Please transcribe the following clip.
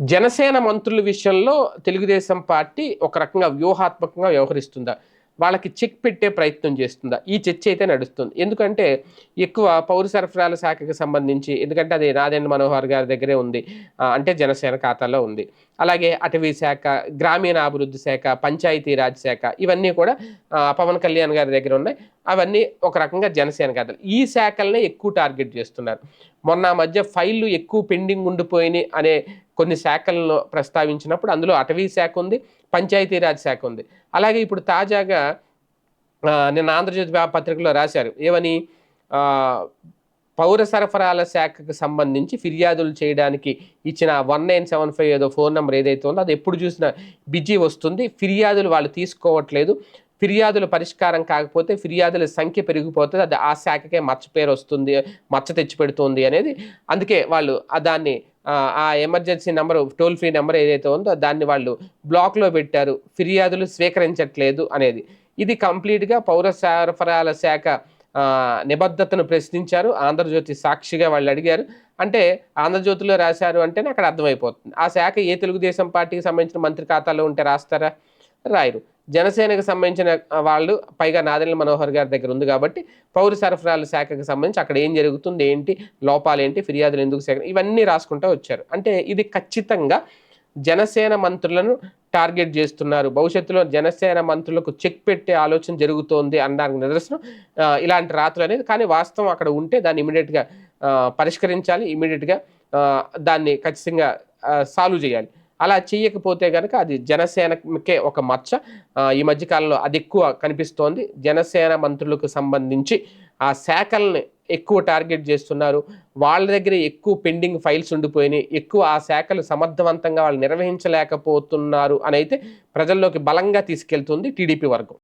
జనసేన మంత్రుల విషయంలో తెలుగుదేశం పార్టీ ఒక రకంగా వ్యూహాత్మకంగా వ్యవహరిస్తుందా? వాళ్ళకి చెక్ పెట్టే ప్రయత్నం చేస్తుందా? ఈ చర్చ అయితే నడుస్తుంది. ఎందుకంటే ఎక్కువ పౌర సరఫరాల శాఖకు సంబంధించి ఎందుకంటే అది నాదెండ్ల మనోహర్ గారి దగ్గరే ఉంది అంటే జనసేన ఖాతాలో ఉంది. అలాగే అటవీ శాఖ గ్రామీణ అభివృద్ధి శాఖ పంచాయతీరాజ్ శాఖ ఇవన్నీ కూడా పవన్ కళ్యాణ్ గారి దగ్గర ఉన్నాయి. అవన్నీ ఒక రకంగా జనసేన ఖాతాలు. ఈ శాఖలనే ఎక్కువ టార్గెట్ చేస్తున్నారు. మొన్న మధ్య ఫైళ్ళు ఎక్కువ పెండింగ్ ఉండిపోయినాయి అనే కొన్ని శాఖలను ప్రస్తావించినప్పుడు అందులో అటవీ శాఖ ఉంది పంచాయతీరాజ్ శాఖ ఉంది. అలాగే ఇప్పుడు తాజాగా నిన్న ఆంధ్రజ్యోతి పత్రికలో రాశారు ఏమని పౌర సరఫరాల శాఖకు సంబంధించి ఫిర్యాదులు చేయడానికి ఇచ్చిన వన్ నైన్ సెవెన్ ఫైవ్ ఏదో ఫోన్ నెంబర్ ఏదైతే ఉందో అది ఎప్పుడు చూసినా బిజీ వస్తుంది. ఫిర్యాదులు వాళ్ళు తీసుకోవట్లేదు. ఫిర్యాదుల పరిష్కారం కాకపోతే ఫిర్యాదుల సంఖ్య పెరిగిపోతుంది. అది ఆ శాఖకే మచ్చ పేరు వస్తుంది మచ్చ తెచ్చిపెడుతుంది అనేది. అందుకే వాళ్ళు దాన్ని ఆ, emergency number toll free number ఏదైతే ఉందో దాన్ని వాళ్ళు బ్లాక్లో పెట్టారు. ఫిర్యాదులు స్వీకరించట్లేదు అనేది. ఇది కంప్లీట్గా పౌర సరఫరాల శాఖ నిబద్ధతను ప్రశ్నించారు. ఆంధ్రజ్యోతి సాక్షిగా వాళ్ళు అడిగారు. అంటే ఆంధ్రజ్యోతిలో రాశారు అంటేనే అక్కడ అర్థమైపోతుంది. ఆ శాఖ ఏ తెలుగుదేశం పార్టీకి సంబంధించిన మంత్రి ఖాతాలో ఉంటే రాస్తారా? రాయరు. జనసేనకు సంబంధించిన వాళ్ళు పైగా నాదెండ్ల మనోహర్ గారి దగ్గర ఉంది కాబట్టి పౌర సరఫరాల శాఖకు సంబంధించి అక్కడ ఏం జరుగుతుంది ఏంటి లోపాలు ఏంటి ఫిర్యాదులు ఎందుకు సేకరణ ఇవన్నీ రాసుకుంటూ వచ్చారు. అంటే ఇది ఖచ్చితంగా జనసేన మంత్రులను టార్గెట్ చేస్తున్నారు. భవిష్యత్తులో జనసేన మంత్రులకు చెక్ పెట్టే ఆలోచన జరుగుతోంది అన్నారు నిదర్శనం. ఇలాంటి రాత్రులు అనేది కానీ వాస్తవం అక్కడ ఉంటే దాన్ని ఇమీడియట్గా పరిష్కరించాలి ఇమీడియట్గా దాన్ని ఖచ్చితంగా సాల్వ్ చేయాలి. అలా చేయకపోతే కనుక అది జనసేనకే ఒక మచ్చ. ఈ మధ్యకాలంలో అది ఎక్కువ కనిపిస్తోంది. జనసేన మంత్రులకు సంబంధించి ఆ శాఖల్ని ఎక్కువ టార్గెట్ చేస్తున్నారు. వాళ్ళ దగ్గర ఎక్కువ పెండింగ్ ఫైల్స్ ఉండిపోయినాయి. ఎక్కువ ఆ శాఖలు సమర్థవంతంగా వాళ్ళు నిర్వహించలేకపోతున్నారు అని అయితే ప్రజల్లోకి బలంగా తీసుకెళ్తుంది టీడీపీ వర్గం.